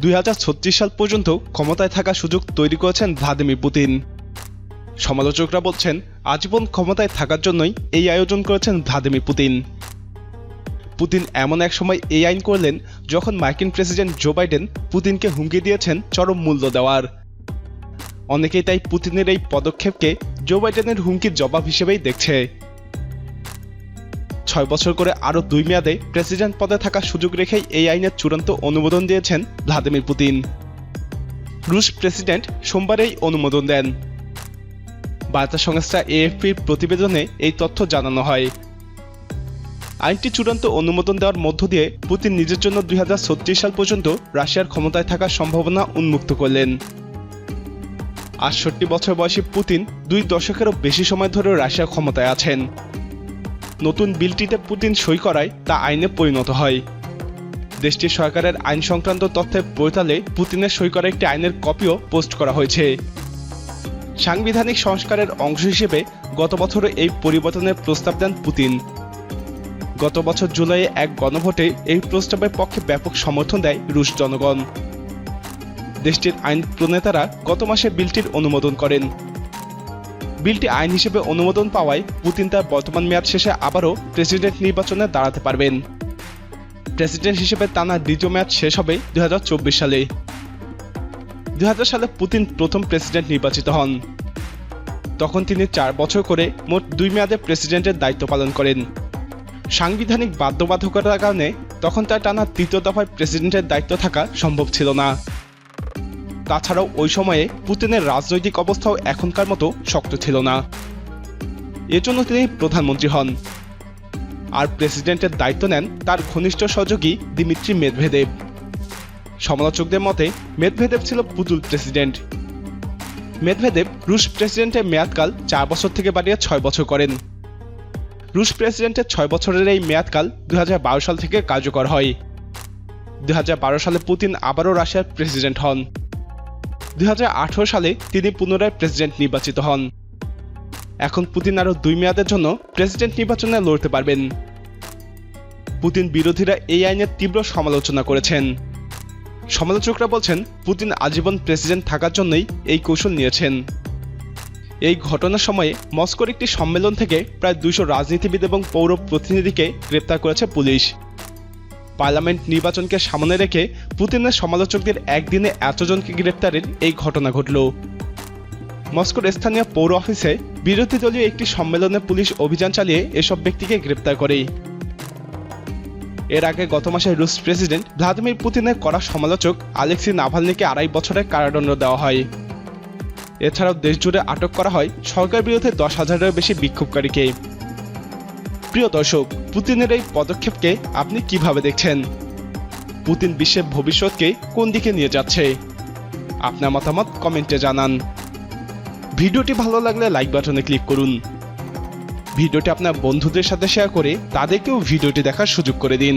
দুই হাজার ছত্রিশ সাল পর্যন্ত ক্ষমতায় থাকার সুযোগ তৈরি করেছেন ভ্লাদিমির পুতিন। সমালোচকরা বলছেন, আজীবন ক্ষমতায় থাকার জন্যই এই আয়োজন করেছেন ভ্লাদিমির পুতিন। পুতিন এমন এক সময় এই আইন করলেন যখন মার্কিন প্রেসিডেন্ট জো বাইডেন পুতিনকে হুমকি দিয়েছেন চরম মূল্য দেওয়ার। অনেকেই তাই পুতিনের এই পদক্ষেপকে জো বাইডেনের হুমকির জবাব হিসেবেই দেখছে। ছয় বছর করে আরও দুই মেয়াদে প্রেসিডেন্ট পদে থাকার সুযোগ রেখেই এই আইনের চূড়ান্ত অনুমোদন দিয়েছেন ভ্লাদিমির পুতিন। রুশ প্রেসিডেন্ট সোমবার এই অনুমোদন দেন। বার্তা সংস্থা এএফপির প্রতিবেদনে এই তথ্য জানানো হয়। আইনটি চূড়ান্ত অনুমোদন দেওয়ার মধ্য দিয়ে পুতিন নিজের জন্য দুই হাজার ছত্রিশ সাল পর্যন্ত রাশিয়ার ক্ষমতায় থাকার সম্ভাবনা উন্মুক্ত করলেন। আটষট্টি বছর বয়সী পুতিন দুই দশকেরও বেশি সময় ধরে রাশিয়া ক্ষমতায় আছেন। নতুন বিলটিতে পুতিন সই করায় তা আইনে পরিণত হয়। দেশটির সরকারের আইন সংক্রান্ত তথ্যের পোর্টালে পুতিনের সই করা একটি আইনের কপিও পোস্ট করা হয়েছে। সাংবিধানিক সংস্কারের অংশ হিসেবে গত বছর এই পরিবর্তনের প্রস্তাব দেন পুতিন। গত বছর জুলাইয়ে এক গণভোটে এই প্রস্তাবের পক্ষে ব্যাপক সমর্থন দেয় রুশ জনগণ। দেশটির আইন প্রণেতারা গত মাসে বিলটির অনুমোদন করেন। বিলটি আইন হিসেবে অনুমোদন পাওয়ায় পুতিন তার বর্তমান মেয়াদ শেষে আবারও প্রেসিডেন্ট নির্বাচনে দাঁড়াতে পারবেন। প্রেসিডেন্ট হিসেবে টানা দ্বিতীয় মেয়াদ শেষ হবে দু হাজার চব্বিশ সালে। দু হাজার সালে পুতিন প্রথম প্রেসিডেন্ট নির্বাচিত হন। তখন তিনি চার বছর করে মোট দুই মেয়াদে প্রেসিডেন্টের দায়িত্ব পালন করেন। সাংবিধানিক বাধ্যবাধকতার কারণে তখন তার টানা তৃতীয় দফায় প্রেসিডেন্টের দায়িত্ব থাকা সম্ভব ছিল না। তাছাড়াও ওই সময়ে পুতিনের রাজনৈতিক অবস্থাও এখনকার মতো শক্ত ছিল না। এজন্য তিনি প্রধানমন্ত্রী হন। আর প্রেসিডেন্টের দায়িত্ব নেন তার ঘনিষ্ঠ সহযোগী দিমিত্রি মেদভেদেব। সমালোচকদের মতে, মেদভেদেব ছিল পুতুল প্রেসিডেন্ট। মেদভেদেব রুশ প্রেসিডেন্টের মেয়াদকাল চার বছর থেকে বাড়িয়ে ছয় বছর করেন। রুশ প্রেসিডেন্টের ছয় বছরের এই মেয়াদকাল দু হাজার বারো সাল থেকে কার্যকর হয়। দু হাজার বারো সালে পুতিন আবারও রাশিয়ার প্রেসিডেন্ট হন। দুই হাজার আঠেরো সালে তিনি পুনরায় প্রেসিডেন্ট নির্বাচিত হন। এখন পুতিন আরও দুই মেয়াদের জন্য প্রেসিডেন্ট নির্বাচনে লড়তে পারবেন। পুতিন বিরোধীরা এই আইনের তীব্র সমালোচনা করেছেন। সমালোচকরা বলছেন, পুতিন আজীবন প্রেসিডেন্ট থাকার জন্যই এই কৌশল নিয়েছেন। এই ঘটনার সময়ে মস্কোর একটি সম্মেলন থেকে প্রায় দুইশো রাজনীতিবিদ এবং পৌর প্রতিনিধিকে গ্রেপ্তার করেছে পুলিশ। পার্লামেন্ট নির্বাচনকে সামনে রেখে পুতিনের সমালোচকদের একদিনে এতজনকে গ্রেপ্তারের এই ঘটনা ঘটল। মস্কোর স্থানীয় পৌর অফিসে বিরোধী দলীয় একটি সম্মেলনে পুলিশ অভিযান চালিয়ে এসব ব্যক্তিকে গ্রেপ্তার করে। এর আগে গত মাসে রুশ প্রেসিডেন্ট ভ্লাদিমির পুতিনের করা সমালোচক আলেক্সি নাভালনিকে আড়াই বছরের কারাদণ্ড দেওয়া হয়। এছাড়াও দেশজুড়ে আটক করা হয় সরকার বিরুদ্ধে দশ হাজারেরও বেশি বিক্ষোভকারীকে। প্রিয় দর্শক, পুতিনের এই পদক্ষেপকে আপনি কীভাবে দেখছেন? পুতিন বিশ্বের ভবিষ্যৎকে কোন দিকে নিয়ে যাচ্ছে? আপনার মতামত কমেন্টে জানান। ভিডিওটি ভালো লাগলে লাইক বাটনে ক্লিক করুন। ভিডিওটি আপনার বন্ধুদের সাথে শেয়ার করে তাদেরকেও ভিডিওটি দেখার সুযোগ করে দিন।